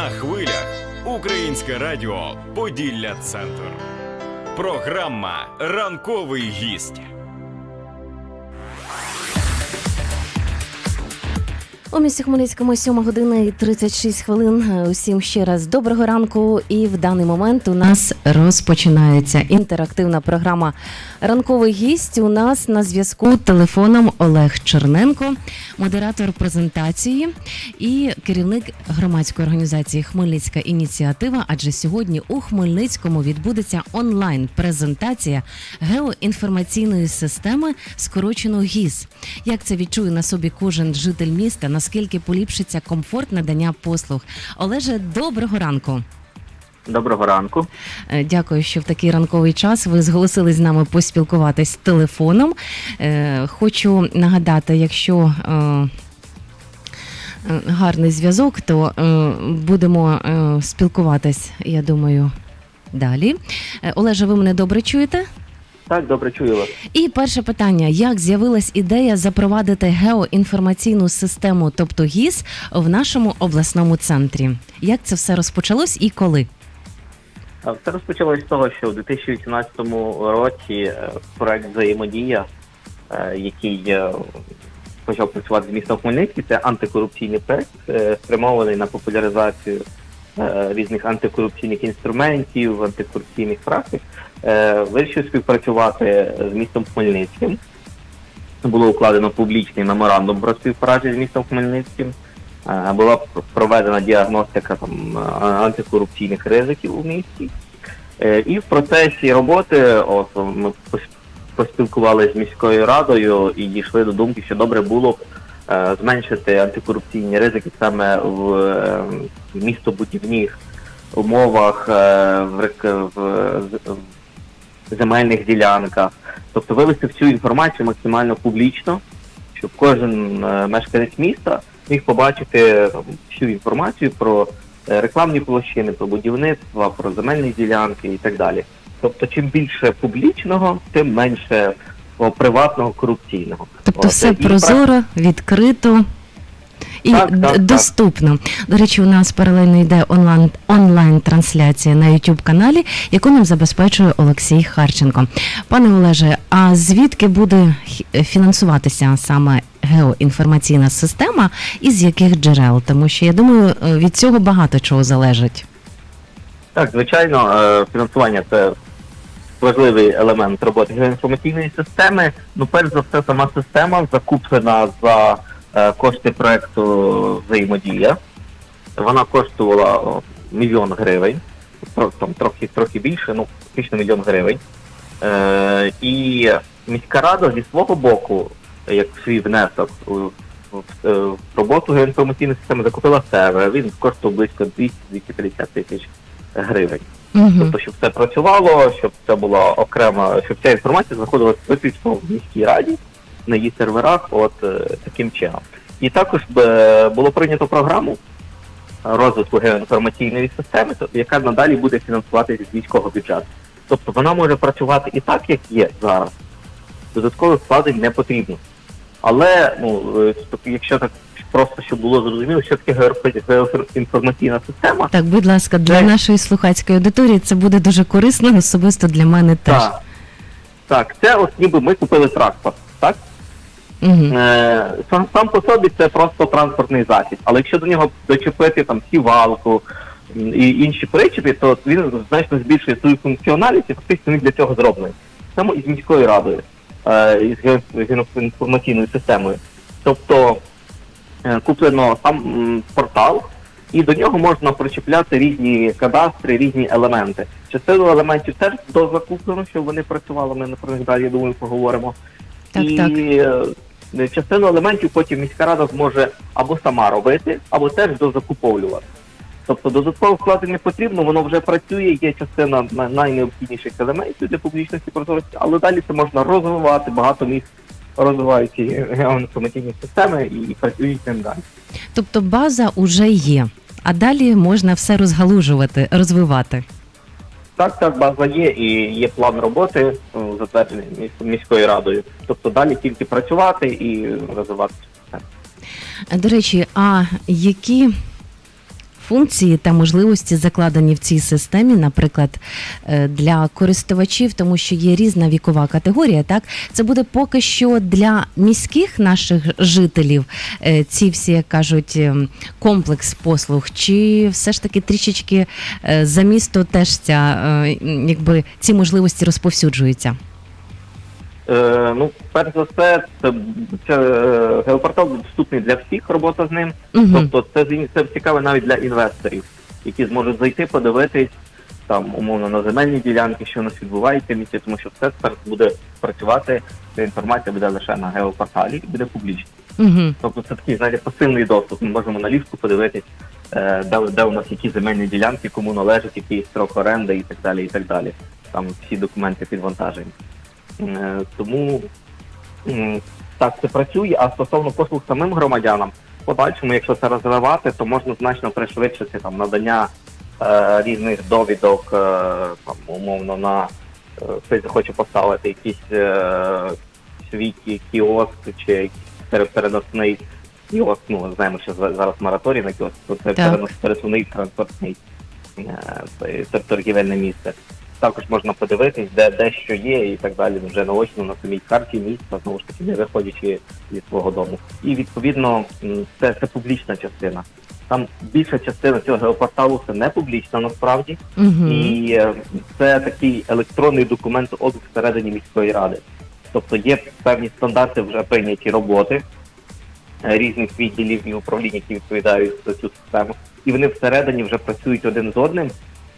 На хвилях Українське радіо Поділля Центр. Програма Ранковий гість. У місті Хмельницькому 7 година і 36 хвилин. Усім ще раз доброго ранку. І в даний момент у нас розпочинається інтерактивна програма Ранковий гість. У нас на зв'язку телефоном Олег Черненко, модератор презентації і керівник громадської організації Хмельницька ініціатива. Адже сьогодні у Хмельницькому відбудеться онлайн презентація геоінформаційної системи, скорочено ГІС. Як це відчує на собі кожен житель міста? Наскільки поліпшиться комфорт надання послуг? Олеже, доброго ранку. Доброго ранку. Е, Дякую, що в такий ранковий час ви зголосились з нами поспілкуватись телефоном. Е, Хочу нагадати, якщо е, гарний зв'язок, то будемо спілкуватись, я думаю, далі. Олеже, ви мене добре чуєте? Так, добре чую вас. І перше питання: як з'явилась ідея запровадити геоінформаційну систему, тобто ГІС, в нашому обласному центрі? Як це все розпочалось і коли? А Все розпочалося з того, що у 2018 році е, проект взаємодія, е, який е, почав працювати з містом Хмельницький, це антикорупційний проект, спрямований на популяризацію різних антикорупційних інструментів, антикорупційних практик. Е, Вирішив співпрацювати з містом Хмельницьким. Було укладено публічний меморандум про співпрацю з містом Хмельницьким. Е, Була пр- проведена діагностика там е, антикорупційних ризиків у місті. Е, І в процесі роботи от ми поспілкувалися з міською радою і дійшли до думки, що добре було б е, зменшити антикорупційні ризики саме в е, містобудівних умовах, е, в, в, в земельних ділянках. Тобто вивести всю інформацію максимально публічно, щоб кожен е, мешканець міста міг побачити всю інформацію про е, рекламні площини, про будівництва, про земельні ділянки і так далі. Тобто, чим більше публічного, тим менше о, приватного корупційного. Тобто, От, все і прозоро, відкрито. І Так, так, так. доступно. До речі, у нас паралельно йде онлайн онлайн трансляція на youtube каналі, яку нам забезпечує Олексій Харченко. Пане Олеже, а звідки буде фінансуватися саме геоінформаційна система і з яких джерел? Тому що я думаю, е, від цього багато чого залежить. Так, звичайно, е, фінансування це важливий елемент роботи геоінформаційної системи. Ну, перш за все, сама система закуплена за кошти проекту взаємодія. Вона коштувала мільйон гривень, там трохи трохи більше, ну фактично мільйон гривень. Е, і міська рада зі свого боку, як свій внесок у в, в, в роботу геоінформаційної системи, закупила сервер. Він коштував близько 200-250 тисяч гривень. Угу. Тобто, щоб це працювало, щоб це була окрема, щоб ця інформація знаходилася виключно в міській раді на її серверах, от е, таким чином. І також е, було прийнято програму розвитку геоінформаційної системи, яка надалі буде фінансуватися з міського бюджету. Тобто вона може працювати і так, як є зараз. Додаткових вкладень не потрібно. Але ну, е, якщо так просто щоб було зрозуміло, що таке геоінфо- геоінформаційна система, Так, будь ласка, для Так. нашої слухацької аудиторії це буде дуже корисно, особисто для мене теж. Так. Так, це от ніби ми купили трактор, так? Угу. Е, сам, сам по собі це просто транспортний засіб. Але якщо до нього дочепити там сівалку і інші причепи, то він значно збільшує свою функціональність і фактично він для цього зроблений. Саме із міською радою, е, із ге- геоінформаційною системою. Тобто е, куплено сам м, портал, і до нього можна причепляти різні кадастри, різні елементи. Частину елементів теж дозакуплено, щоб вони працювали. Ми про них далі я думаю поговоримо. Так, і так. Е, частину елементів потім міська рада зможе або сама робити, або теж дозакуповлювати. Тобто додатково вкладень не потрібно, воно вже працює, є частина найнеобхідніших елементів для публічності прозорості, але далі це можна розвивати, багато міст розвивають ці геоінформаційні системи і працюють ним далі. Тобто база уже є, а далі можна все розгалужувати, розвивати. Так, так, база є і є план роботи, е, затверджений міс- міською радою. Тобто далі тільки працювати і розвиватися. До речі, а які функції та можливості закладені в цій системі, наприклад, е, для користувачів, тому що є різна вікова категорія. Так, це буде поки що для міських наших жителів. е, Ці всі як кажуть ем, комплекс послуг, чи все ж таки трішечки е, за місто теж ця якби ці можливості розповсюджуються. Е, ну, перш за все, це, це е, геопортал доступний для всіх, робота з ним. Угу. Тобто це, з- це цікаве навіть для інвесторів, які зможуть зайти, подивитись там умовно на земельні ділянки, що у нас відбувається в місті, тому що все тепер буде працювати. Ця інформація буде лише на геопорталі і буде публічна. Угу. Тобто це такий знаєте, пасивний доступ. Ми можемо на ліжку подивитись, е, де, де у нас які земельні ділянки, кому належать, який строк оренди і так далі. І так далі. Там всі документи підвантажені. Е, тому так це працює. А стосовно послуг самим громадянам, подальшому, якщо це розвивати, то можна значно пришвидшити там надання е, різних довідок, е, там, умовно на е, хтось захоче поставити якийсь е, свій кіоск чи переносний кіоск. Ну знаємо, що зараз мораторій на кіоск, то це Так. перенос- пересувний транспортний е, торгівельне місце. Також можна подивитись, де, де що є, і так далі, вже наочно на самій карті міста, знову ж таки, не виходячи зі свого дому. І відповідно це, це публічна частина. Там більша частина цього геопорталу це не публічна насправді, Угу. і е, це такий електронний документ облік всередині міської ради. Тобто є певні стандарти вже прийняті роботи е, різних відділів і управлінь, які відповідають за цю систему, і вони всередині вже працюють один з одним.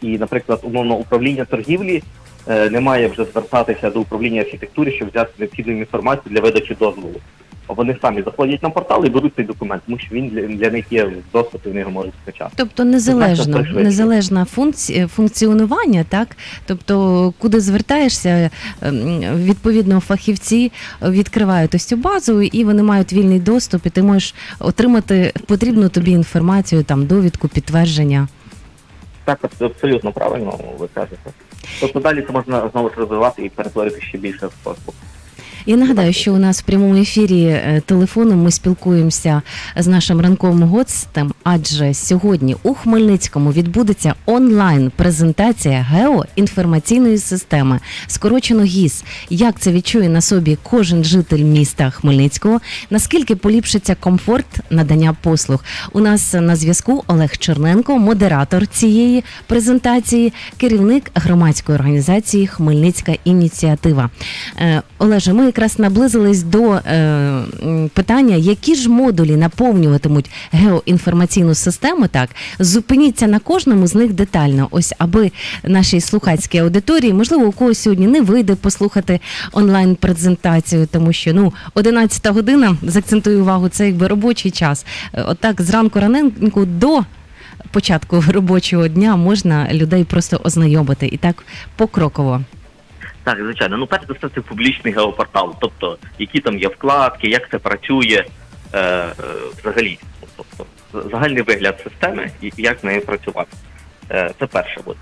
І, наприклад, умовно управління торгівлі е, не має вже звертатися до управління архітектури, щоб взяти необхідну інформацію для видачі дозволу. Вони самі заходять на портал і беруть цей документ, тому що він для, для них є в доступі, вони його можуть скачати. Тобто незалежно, незалежна функція функціонування, так тобто, куди звертаєшся, ем, відповідно, фахівці відкривають ось цю базу, і вони мають вільний доступ, і ти можеш отримати потрібну тобі інформацію, там довідку, підтвердження. Так, абсолютно правильно ви кажете. Тобто далі це можна знову ж розвивати і перетворити ще більше в послуг. Я нагадаю, що у нас в прямому ефірі е, телефоном ми спілкуємося з нашим ранковим гостем, адже сьогодні у Хмельницькому відбудеться онлайн презентація геоінформаційної системи, скорочено ГІС. Як це відчує на собі кожен житель міста Хмельницького? Наскільки поліпшиться комфорт надання послуг? У нас на зв'язку Олег Черненко, модератор цієї презентації, керівник громадської організації Хмельницька ініціатива. Е, Олеже, ми якраз наблизились до е, питання, які ж модулі наповнюватимуть геоінформаційну систему. Так зупиніться на кожному з них детально, ось аби нашій слухацькій аудиторії, можливо, у когось сьогодні не вийде послухати онлайн презентацію, тому що ну 11 година закцентую увагу, це якби робочий час. Е, Отак зранку раненько до. Початку робочого дня можна людей просто ознайомити і так покроково. Так, звичайно. Ну, перш за все, це публічний геопортал, тобто які там є вкладки, як це працює е, е, взагалі. Тобто загальний вигляд системи і як нею працювати. Е, це перше буде.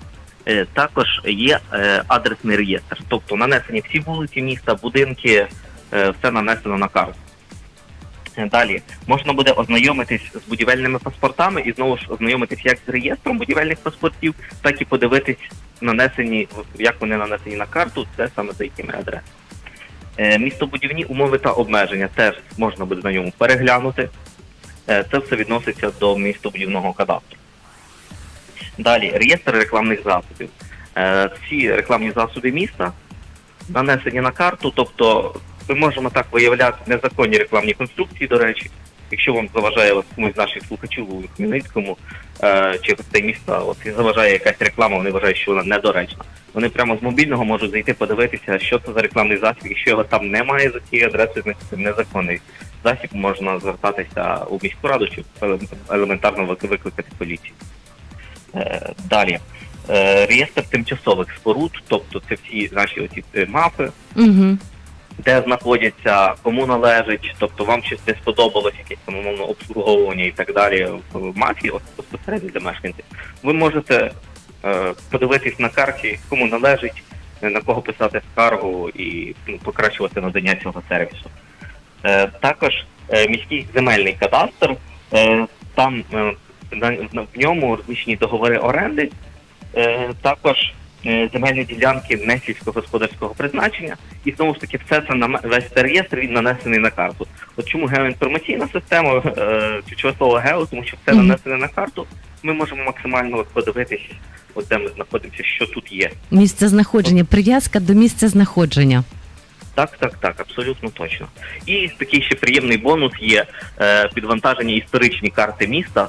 Е, також є е, адресний реєстр, тобто нанесені всі вулиці міста, будинки, е, все нанесено на карту. Далі можна буде ознайомитись з будівельними паспортами і знову ж ознайомитись як з реєстром будівельних паспортів, так і подивитись нанесені, як вони нанесені на карту, це саме за якими адресами. Е, Містобудівні умови та обмеження теж можна буде на ньому переглянути. Е, Це все відноситься до містобудівного кадастру. Далі реєстр рекламних засобів. Е, Всі рекламні засоби міста нанесені на карту, тобто ми можемо так виявляти незаконні рекламні конструкції, до речі, якщо вам заважає от комусь з наших слухачів у Хмельницькому е, чи гостей міста, от і заважає якась реклама, вони вважають, що вона недоречна. Вони прямо з мобільного можуть зайти подивитися, що це за рекламний засіб, якщо його там немає за цією адресою, значить це незаконний засіб, можна звертатися у міську раду чи еле- елементарно вик- викликати поліцію. Е, далі. Е, реєстр тимчасових споруд, тобто це всі наші оці е, мапи, Угу. Де знаходяться, кому належить, тобто вам щось не сподобалось, якесь там умовно обслуговування і так далі в мафії, от безпосередньо для мешканців. Ви можете е, подивитись на карті, кому належить, е, на кого писати скаргу і ну, покращувати надання цього сервісу. Е, також е, міський земельний кадастр, е, там е, в ньому розміщені договори оренди, е, також земельні ділянки не сільськогосподарського призначення, і знову ж таки все це на весь цей реєстр він нанесений на карту. От чому геоінформаційна система, е, ключове слово гео, тому що все нанесене на карту, ми можемо максимально подивитися, от де ми знаходимося, що тут є. Місце знаходження, прив'язка до місця знаходження. Так, так, так, абсолютно точно. І такий ще приємний бонус є е, підвантажені історичні карти міста.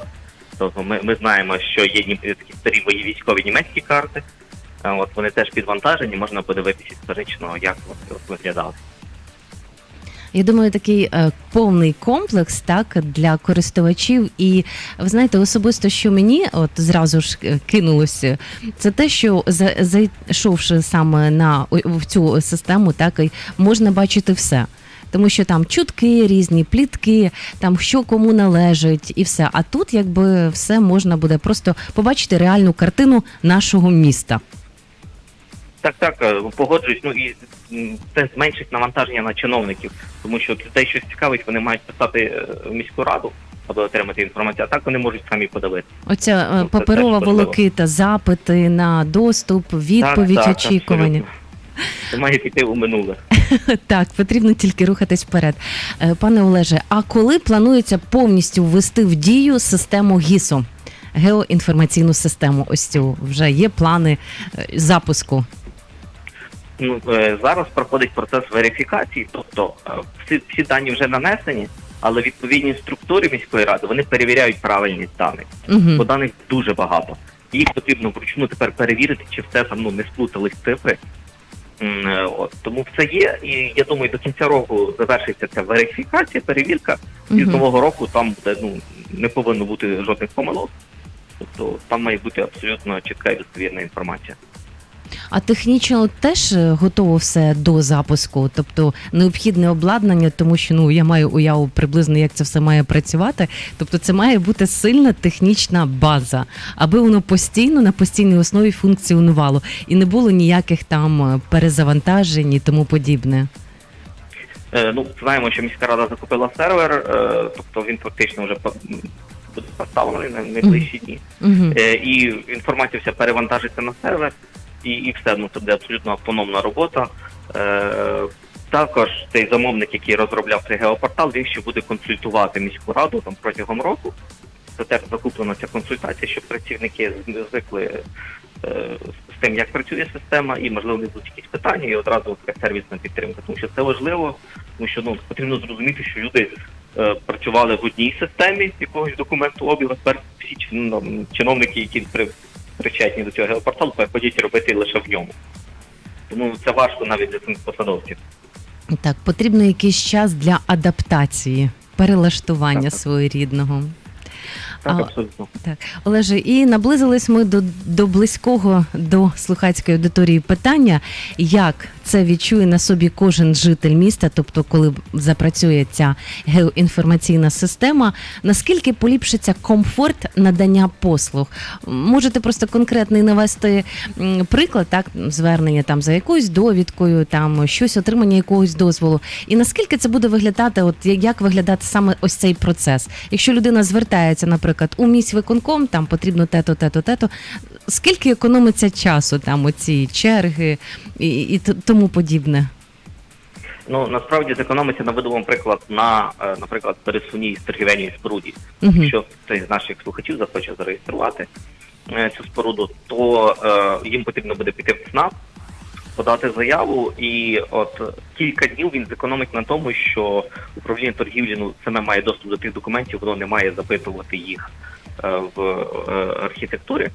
Тобто ми, ми знаємо, що є такі старі військові німецькі карти. От вони теж підвантажені, можна подивитися історично, як вони виглядали. Я думаю, такий е, повний комплекс так для користувачів. І ви знаєте, особисто, що мені от зразу ж е, кинулося, це те, що зайшовши саме на в цю систему, так можна бачити все. Тому що там чутки різні, плітки, там що кому належить, і все. А тут якби все можна буде просто побачити реальну картину нашого міста. Так, так, е, погоджуюсь. Ну і це зменшить навантаження на чиновників, тому що людей щось цікавить, вони мають писати е, в міську раду, аби отримати інформацію, а так вони можуть самі подивитися. Оця Ну, паперова волокита, запити на доступ, відповідь, так, так, очікування. абсолютно. Це має піти у минуле. Так, потрібно тільки рухатись вперед. Пане Олеже, а коли планується повністю ввести в дію систему ГІСу? Геоінформаційну систему, ось цю вже є плани запуску. Ну е, зараз проходить процес верифікації, тобто е, всі, всі дані вже нанесені, але відповідні структури міської ради вони перевіряють правильність даних. Бо Угу. даних дуже багато. Їх потрібно вручну тепер перевірити, чи все там ну не сплутались цифри. Е, От тому все є, і я думаю, до кінця року завершиться ця верифікація, перевірка. І з нового року там буде ну не повинно бути жодних помилок. Тобто там має бути абсолютно чітка і достовірна інформація. А технічно теж е, готово все до запуску, тобто необхідне обладнання, тому що ну я маю уяву приблизно, як це все має працювати. Тобто, це має бути сильна технічна база, аби воно постійно на постійній основі функціонувало і не було ніяких там е, перезавантажень і тому подібне. Е, ну, знаємо, що міська рада закупила сервер, тобто він фактично вже буде поставлений на найближчі дні. Угу. Е, і інформація вся перевантажиться на сервер, і, і все буде абсолютно автономна робота. Е, також цей замовник, який розробляв цей геопортал, він ще буде консультувати міську раду там протягом року. Це теж закуплена ця консультація, щоб працівники звикли е, з тим, як працює система, і можливо не будуть якісь питання, і одразу така сервісна підтримка. Тому що це важливо, тому що ну потрібно зрозуміти, що люди е, працювали в одній системі якогось документу обігу. Тепер всі ну, чиновники, які причетні до цього геопорталу, ходять робити лише в ньому. Тому це важко навіть для цих посадовців. Так, потрібно якийсь час для адаптації, перелаштування Так, так. своєрідного. Так, А- абсолютно. Так, Олеже, і наблизились ми до, до близького до слухацької аудиторії питання, як це відчує на собі кожен житель міста, тобто, коли запрацює ця геоінформаційна система, наскільки поліпшиться комфорт надання послуг? Можете просто конкретний навести приклад, так звернення там за якоюсь довідкою, там щось отримання якогось дозволу. І наскільки це буде виглядати? От як виглядати саме ось цей процес? Якщо людина звертається, наприклад, у міськвиконком, там потрібно те-то, те-то, те-то. Скільки економиться часу там оці черги і, і тому подібне? Ну насправді зекономиться наведу приклад на, е, наприклад, пересувній торгівельній споруді. Угу. Якщо хтось з наших слухачів захоче зареєструвати е, цю споруду, то е, їм потрібно буде піти в ЦНАП, подати заяву, і от кілька днів він зекономить на тому, що управління торгівлі ну саме має доступ до тих документів, воно не має запитувати їх е, в е, архітектурі.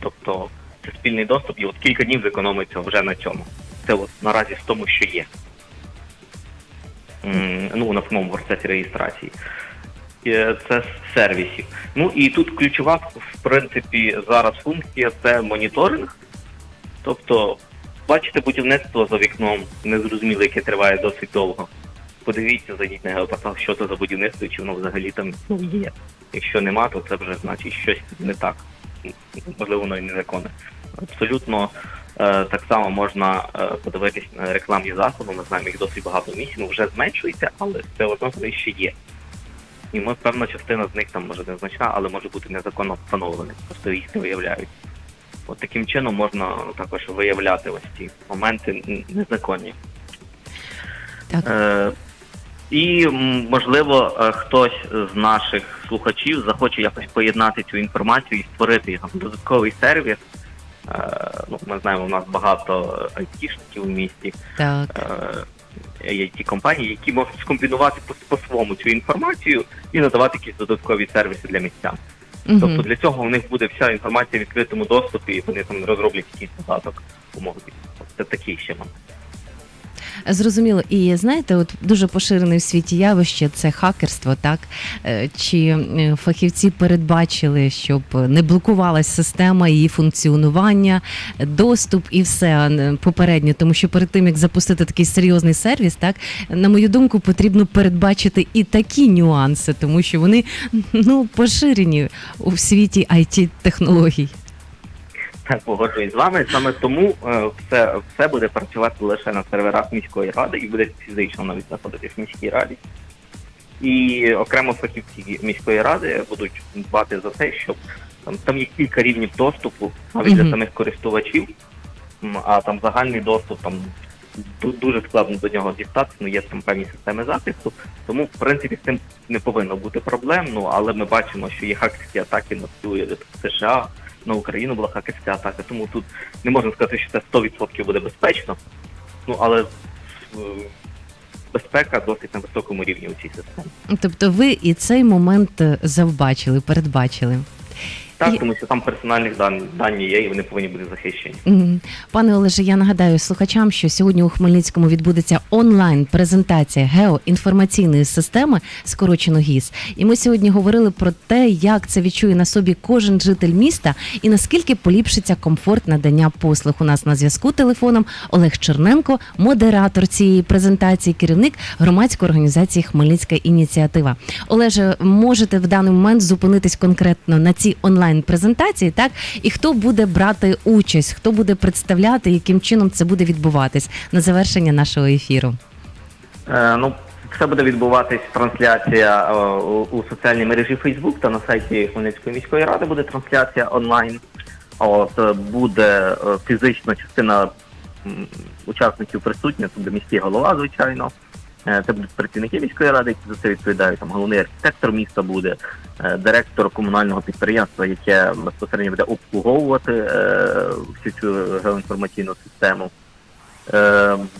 Тобто це спільний доступ, і от кілька днів зекономиться вже на цьому. Це от наразі з тому, що є. Ну, на самому процесі реєстрації. Е, Це сервісів. Ну і тут ключова, в принципі, зараз функція це моніторинг. Тобто, бачите будівництво за вікном, незрозуміло, яке триває досить довго. Подивіться, зайдіть на геопортал, що це за будівництво, чи воно взагалі там ну, є. Якщо нема, то це вже значить щось не так. Можливо, воно і незаконне. Абсолютно е, так само можна е, подивитись на рекламні заходи. Ми знаємо, їх досить багато в місті, ну вже зменшується, але все одно вони ще є. І ми, певна частина з них там може незначна, але може бути незаконно встановлених, просто їх не виявляють. От таким чином можна ну, також виявляти ось ці моменти незаконні. Так. Е, і можливо е, хтось з наших слухачів захоче якось поєднати цю інформацію і створити там додатковий сервіс. Е, ну, ми знаємо, у нас багато е, айтішників у місті, Так. е, є ті компанії, які можуть скомбінувати по- по-своєму цю інформацію і надавати якісь додаткові сервіси для містян. Мгм. Тобто для цього у них буде вся інформація в відкритому доступі, і вони там розроблять якийсь додаток умови. Це такий ще момент. Зрозуміло. І знаєте, от дуже поширене в світі явище це хакерство, так? Е, Чи е, фахівці передбачили, щоб не блокувалась система, її функціонування, доступ і все попередньо, тому що перед тим як запустити такий серйозний сервіс, так на мою думку, потрібно передбачити і такі нюанси, тому що вони ну поширені у світі it технологій. Погоджуюсь з вами. Саме тому е, все, все буде працювати лише на серверах міської ради і буде фізично навіть знаходитись в міській раді. І окремо фахівці міської ради будуть дбати за те, щоб там, там є кілька рівнів доступу навіть для самих користувачів, а там загальний доступ там дуже складно до нього дістатися, ну є там певні системи захисту. Тому, в принципі, з цим не повинно бути проблем. Ну але ми бачимо, що є хакерські атаки на всю США, на Україну була хакерська атака. Тому тут не можна сказати, що це 100% буде безпечно. Ну але е, безпека досить на високому рівні у цій системі. Тобто, ви і цей момент е, завбачили, передбачили. Так, тому що там персональних дан- дані є, і вони повинні бути захищені. Пане Олеже, я нагадаю слухачам, що сьогодні у Хмельницькому відбудеться онлайн презентація геоінформаційної системи, скорочено ГІС. І ми сьогодні говорили про те, як це відчує на собі кожен житель міста і наскільки поліпшиться комфорт надання послуг. У нас на зв'язку телефоном Олег Черненко, модератор цієї презентації, керівник громадської організації Хмельницька ініціатива. Олеже, можете в даний момент зупинитись конкретно на цій онлайн презентації, так і хто буде брати участь, хто буде представляти, яким чином це буде відбуватись на завершення нашого ефіру. Е, ну, все буде відбуватись трансляція е, у, соціальній мережі Facebook та на сайті Хмельницької міської ради буде трансляція онлайн. От е, буде е, фізична частина учасників присутня, це буде міський голова, звичайно. Е, Це будуть працівники міської ради, які за це відповідають. Там головний архітектор міста буде, е, директор комунального підприємства, яке безпосередньо буде обслуговувати е, всю цю геоінформаційну систему.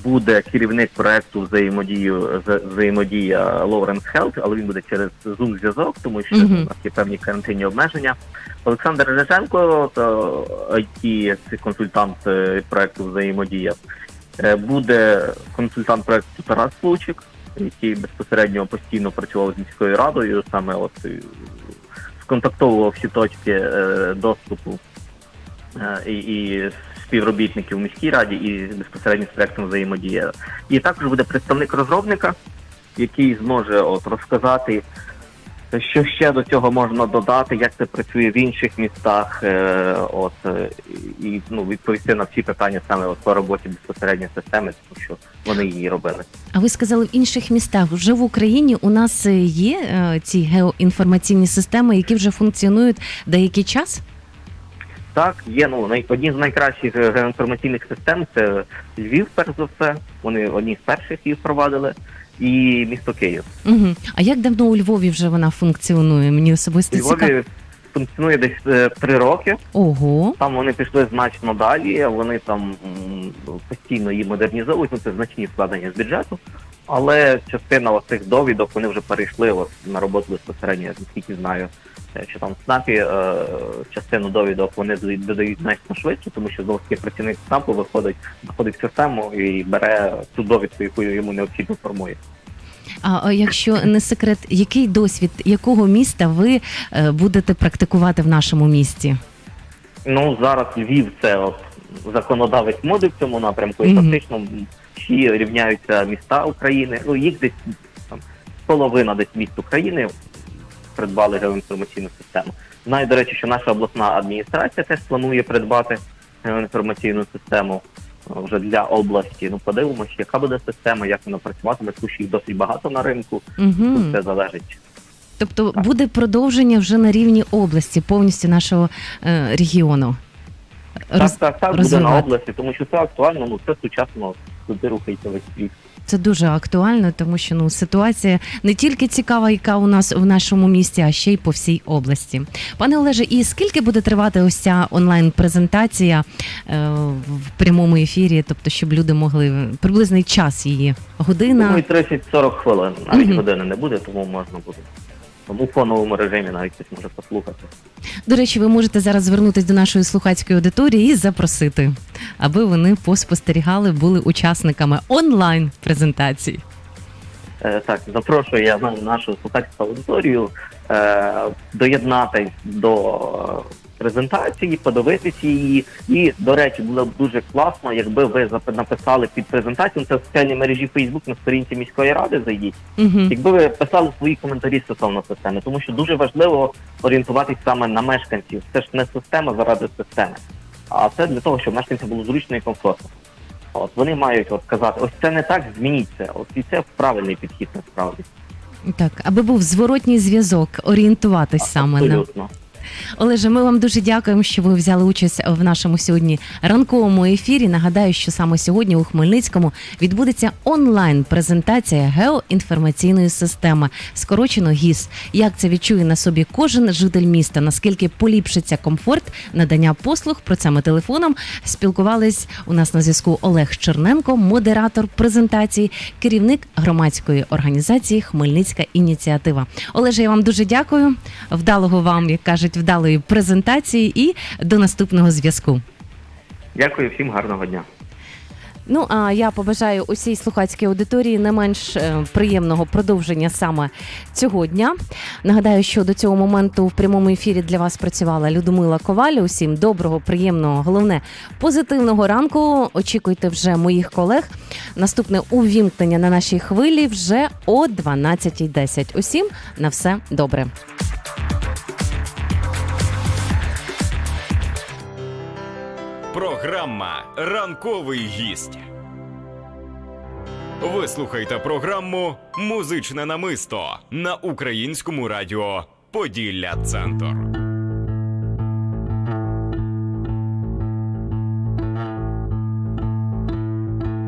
Буде керівник проекту взаємодію взаємодія Lawrence Health, але він буде через Zoom зв'язок, тому що у нас є певні карантинні обмеження. Олександр Реженко, то IT консультант проекту взаємодія. Е, Буде консультант проекту Тарас Лучик, який безпосередньо постійно працював з міською радою, саме от е, сконтактовував всі точки е, доступу і, і співробітників у міській раді, і безпосередньо з проектом взаємодія. І також буде представник розробника, який зможе от розказати, що ще до цього можна додати, як це працює в інших містах, е, от е, і ну відповісти на всі питання саме от по роботі безпосередньо системи, тому що вони її робили. А ви сказали в інших містах вже в Україні у нас е, є е, ці геоінформаційні системи, які вже функціонують деякий час? Так, є ну одні з найкращих геоінформаційних систем це Львів, перш за все. Вони одні з перших її впровадили, і місто Київ. Угу. А як давно у Львові вже вона функціонує? Мені У особисто цікаво. Львові функціонує десь е, три роки. Ого. Там вони пішли значно далі. Вони там м, постійно її модернізовують. Ну це значні вкладення з бюджету. Але частина цих довідок вони вже перейшли от, на роботу безпосередньо, наскільки знаю. Що там СНАПі е, частину довідок вони додають- значно швидше, тому що знову таки працівник СНАПу виходить, заходить в систему і бере ту довідку, яку йому необхідно формує. А якщо не секрет, який досвід якого міста ви е, будете практикувати в нашому місті? Ну зараз Львів це от законодавець моди в цьому напрямку, і Мгм. фактично всі рівняються міста України. Ну їх десь там половина десь міст України придбали геоінформаційну систему. Знаю, до речі, що наша обласна адміністрація теж планує придбати геоінформаційну систему е, вже для області. Ну подивимося, яка буде система, як вона працюватиме, тому що їх досить багато на ринку. Угу. Тут все залежить. Тобто Так. буде продовження вже на рівні області, повністю нашого е, регіону. Роз- Так, так, так, буде на області, тому що це актуально, ну це сучасно, туди рухається весь світ. Це дуже актуально, тому що ну ситуація не тільки цікава, яка у нас в нашому місті, а ще й по всій області. Пане Олеже, і скільки буде тривати ось ця онлайн презентація е, в прямому ефірі? Тобто, щоб люди могли приблизний час її година. Думаю, 30-40 хвилин, навіть Мгм. години не буде, тому можна буде. Тому в фоновому режимі навіть хтось може послухати. До речі, ви можете зараз звернутися до нашої слухацької аудиторії і запросити, аби вони поспостерігали, були учасниками онлайн презентації. Е, Так, запрошую я на нашу слухацьку аудиторію е, доєднатись до презентації, подивитися її. І, до речі, було б дуже класно, якби ви написали під презентацією, це в соціальній мережі Facebook на сторінці міської ради зайдіть. Угу. Якби ви писали свої коментарі стосовно системи, тому що дуже важливо орієнтуватись саме на мешканців. Це ж не система заради системи, а це для того, щоб мешканцям було зручно і комфортно. От вони мають от казати, ось це не так, змініть це. От і це правильний підхід насправді. Так, аби був зворотній зв'язок, орієнтуватись саме на Абсолютно. Олеже, ми вам дуже дякуємо, що ви взяли участь в нашому сьогодні ранковому ефірі. Нагадаю, що саме сьогодні у Хмельницькому відбудеться онлайн презентація геоінформаційної системи, скорочено ГІС. Як це відчує на собі кожен житель міста? Наскільки поліпшиться комфорт надання послуг? Про це ми телефоном спілкувались. У нас на зв'язку Олег Черненко, модератор презентації, керівник громадської організації Хмельницька ініціатива. Олеже, я вам дуже дякую. Вдалого вам, як кажуть, вдалої презентації і до наступного зв'язку. Дякую всім гарного дня. Ну а я побажаю усій слухацькій аудиторії не менш е, приємного продовження саме цього дня. Нагадаю, що до цього моменту в прямому ефірі для вас працювала Людмила Коваль. Усім доброго, приємного, головне позитивного ранку. Очікуйте вже моїх колег. Наступне увімкнення на нашій хвилі вже о 12.10. Усім на все добре. Програма Ранковий гість. Ви слухайте програму Музичне намисто на українському радіо Поділля Центр.